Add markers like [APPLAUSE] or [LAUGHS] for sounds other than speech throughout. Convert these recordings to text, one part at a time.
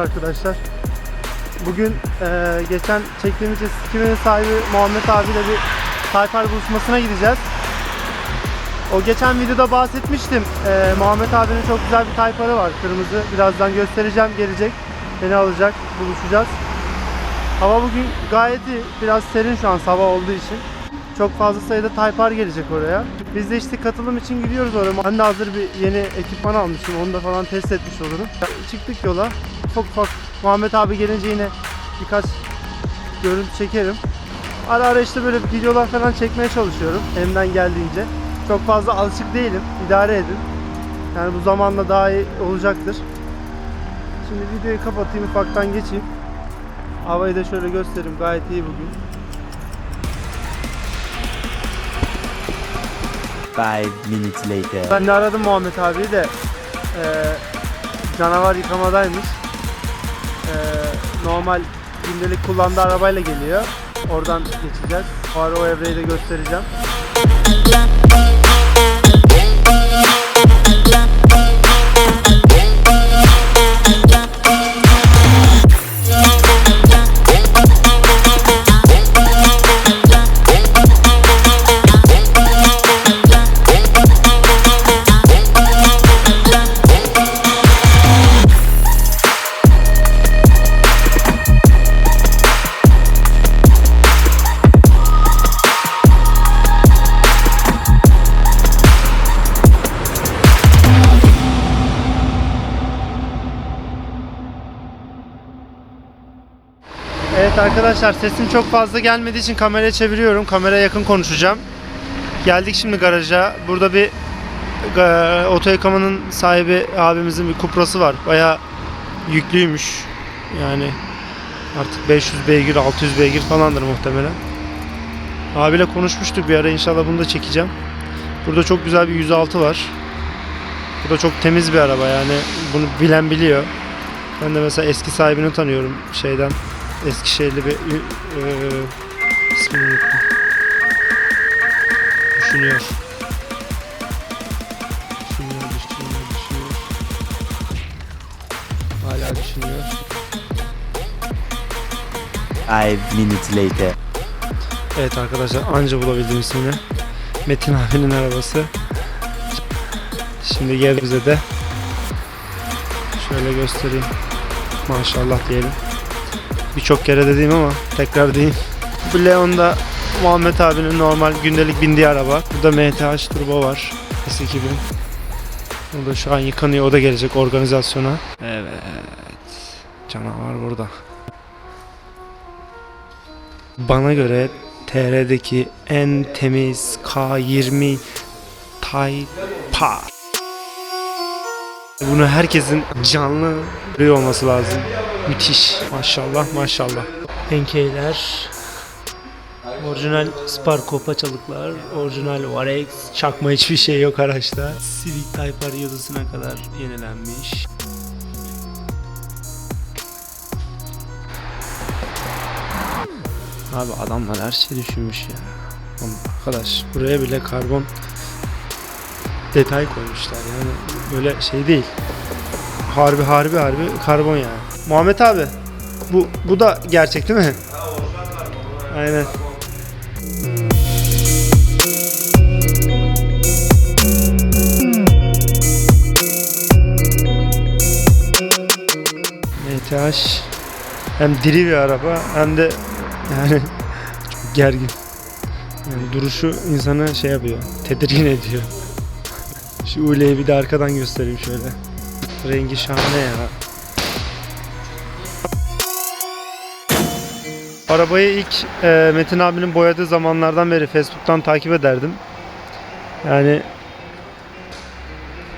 Arkadaşlar. Bugün eee, geçen çektiğimiz Skime'nin sahibi Muhammed abiyle bir Tayfar buluşmasına gideceğiz. O geçen videoda bahsetmiştim. Eee, Muhammed abinin çok güzel bir Tayfar'ı var kırmızı. Birazdan göstereceğim gelecek. Beni alacak buluşacağız. Hava bugün gayet iyi. Biraz serin şu an sabah olduğu için. Çok fazla sayıda Tayfar gelecek oraya. Biz de işte katılım için gidiyoruz oraya. Ben de hazır bir yeni ekipman almıştım. Onu da falan test etmiş olurum. Çıktık yola. Ufak ufak Muhammed abi gelince yine birkaç görüntü çekerim. Ara ara işte böyle videolar falan çekmeye çalışıyorum elimden geldiğince. Çok fazla alışık değilim. İdare edin. Yani bu zamanla daha iyi olacaktır. Şimdi videoyu kapatayım ufaktan geçeyim. Havayı da şöyle göstereyim. Gayet iyi bugün. Five minutes later. Ben de aradım Muhammed abiyi de eee, canavar yıkamadaymış. Normal gündelik kullandığı arabayla geliyor. Oradan geçeceğiz. O ara o evreyi de göstereceğim. Arkadaşlar sesim çok fazla gelmediği için kamerayı çeviriyorum. Kameraya yakın konuşacağım. Geldik şimdi garaja. Burada bir e, oto yıkamanın sahibi abimizin bir kuprası var. Bayağı yüklüymüş. Yani artık 500 beygir, 600 beygir falandır muhtemelen. Abiyle konuşmuştuk bir ara inşallah bunu da çekeceğim. Burada çok güzel bir 106 var. Bu da çok temiz bir araba yani bunu bilen biliyor. Ben de mesela eski sahibini tanıyorum şeyden. Eskişehirli bir e, ismini unuttum. Düşünüyor. Düşünüyor, düşünüyor, düşünüyor. Hala düşünüyor. Five minutes later. Evet arkadaşlar anca bulabildim ismini. Metin abinin arabası. Şimdi gel bize de. Şöyle göstereyim. Maşallah diyelim. Birçok kere dediğim ama tekrar diyeyim. Bu Leon da Muhammed abinin normal gündelik bindiği araba. Burada MTH turbo var. S2000. O da şu an yıkanıyor. O da gelecek organizasyona. Evet. Canavar burada. Bana göre TR'deki en temiz K20 Taypa. Bunu herkesin canlı görüyor olması lazım. Müthiş. Maşallah maşallah. Henkeyler. Orijinal Sparko paçalıklar. Orijinal Varex. Çakma hiçbir şey yok araçta. Civic Type R yazısına kadar yenilenmiş. Abi adamlar her şey düşünmüş ya. Oğlum Arkadaş buraya bile karbon detay koymuşlar yani böyle şey değil. Harbi harbi harbi karbon yani. Muhammed abi bu bu da gerçek değil mi? Aynen. MTH hem diri bir araba hem de yani çok gergin. Yani duruşu insanı şey yapıyor, tedirgin ediyor. Şu uleyi bir de arkadan göstereyim şöyle. Rengi şahane ya. Arabayı ilk e, Metin abinin boyadığı zamanlardan beri Facebook'tan takip ederdim. Yani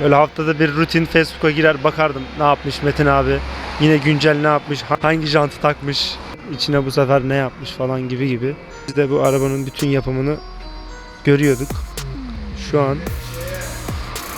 böyle haftada bir rutin Facebook'a girer bakardım ne yapmış Metin abi. Yine güncel ne yapmış, hangi jantı takmış, içine bu sefer ne yapmış falan gibi gibi. Biz de bu arabanın bütün yapımını görüyorduk. Şu an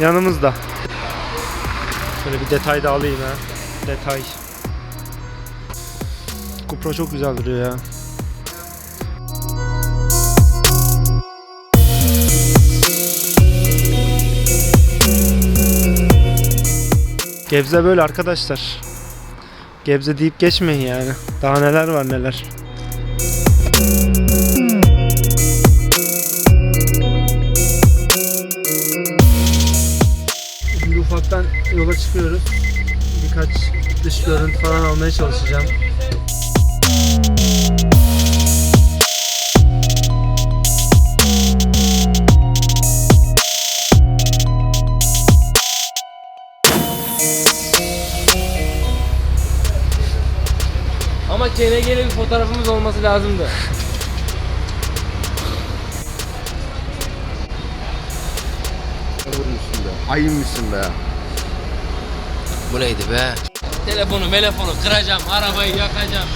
yanımızda. Şöyle bir detay da alayım ha. Detay. Cupra çok güzel duruyor ya. Gebze böyle arkadaşlar. Gebze deyip geçmeyin yani. Daha neler var neler. Şimdi ufaktan yola çıkıyoruz. Birkaç dış görüntü falan almaya çalışacağım. Ama KNG'li bir fotoğrafımız olması lazımdı. Ayın mısın be? Bu neydi be? Telefonu, telefonu kıracağım, arabayı yakacağım.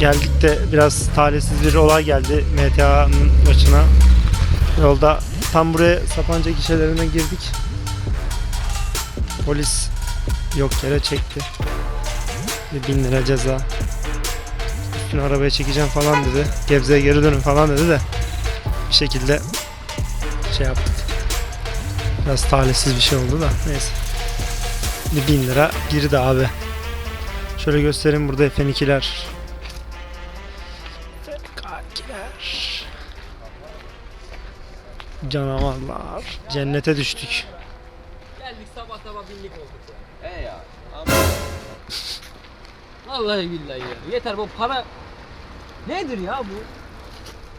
Geldik de biraz talihsiz bir olay geldi MTA'nın başına. Yolda tam buraya Sapanca gişelerine girdik. Polis yok yere çekti. Bir bin lira ceza. Üstüne arabaya çekeceğim falan dedi. Gebze'ye geri dönün falan dedi de bir şekilde şey yaptık. Biraz talihsiz bir şey oldu da neyse. Bir bin lira girdi abi. Şöyle göstereyim burada F2'ler. Canavarlar. Cennete düştük. Geldik sabah sabah binlik olduk ya. He ya. [LAUGHS] Vallahi billahi ya. Yeter bu para nedir ya bu?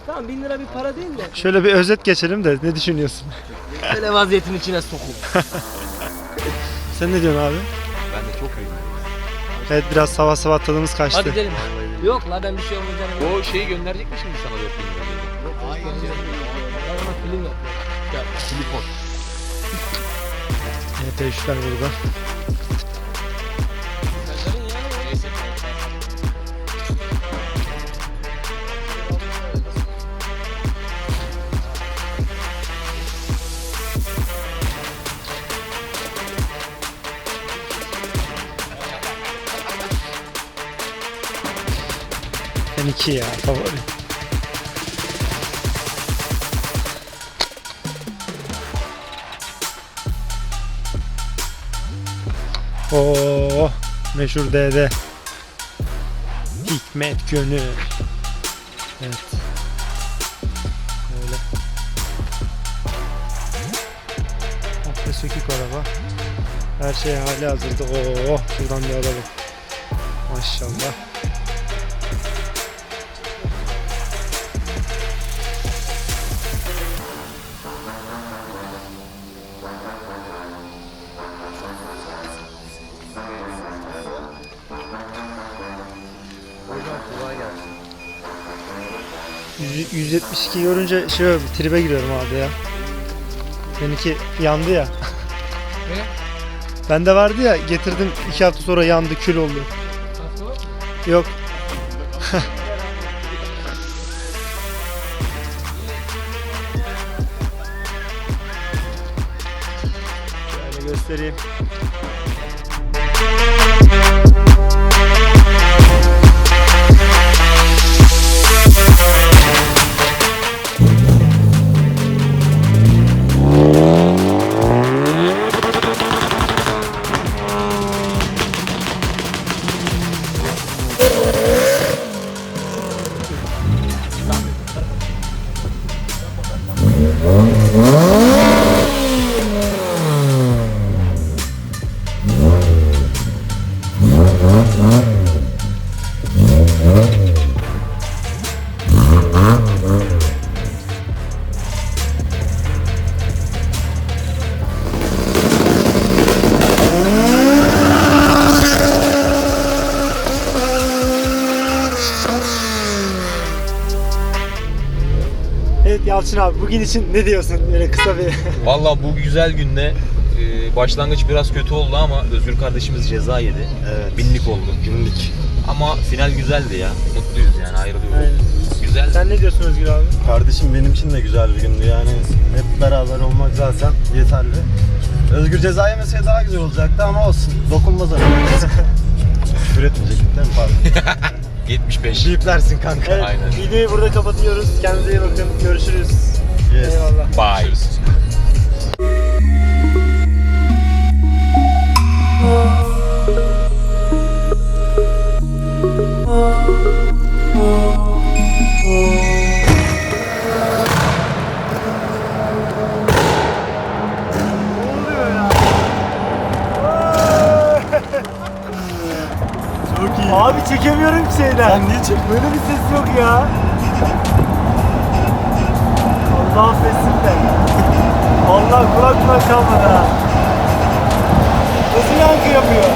Tamam bin lira bir para değil de. Şöyle bir özet geçelim de ne düşünüyorsun? Böyle vaziyetin içine sokul. [LAUGHS] Sen ne diyorsun abi? Ben de çok iyiyim. Evet biraz sabah sabah tadımız kaçtı. Hadi gidelim. Yok la ben bir şey olmayacağını. O şeyi gönderecek mi şimdi sana 4000 lira? Ben Aha pilin yok. Ya silikon. Yine üç tane burada. Ben ya favori. Oo meşhur DD. Hikmet Gönül. Evet. Öyle. Komple sökük araba. Her şey hali hazırda. Oo şuradan bir alalım. Maşallah. 172 görünce şey oldu, tribe giriyorum abi ya. Benimki yandı ya. Ne? Bende vardı ya getirdim iki hafta sonra yandı kül oldu. Yok. Yalçın abi bugün için ne diyorsun? Böyle kısa bir [LAUGHS] Valla bu güzel günde e, başlangıç biraz kötü oldu ama Özgür kardeşimiz ceza yedi. Evet. Binlik oldu. Günlük. Ama final güzeldi ya. Mutluyuz yani ayrılıyoruz. Aynen. Güzel. Sen ne diyorsun Özgür abi? Kardeşim benim için de güzel bir gündü yani hep beraber olmak zaten yeterli. Özgür ceza yemeseydi daha güzel olacaktı ama olsun. Dokunmaz ona. [LAUGHS] Küfür etmeyecektim değil mi pardon? [LAUGHS] 75. Biplersin kanka. Evet, Aynen. videoyu burada kapatıyoruz. Kendinize iyi bakın. Görüşürüz. Yes. Eyvallah. Bye. Çok iyi. Abi çekemiyorum ki şeyden. Sen niye çek? Böyle bir ses yok ya. Allah affetsin de. Allah kulak kulak kalmadı ha. Nasıl yankı yapıyor?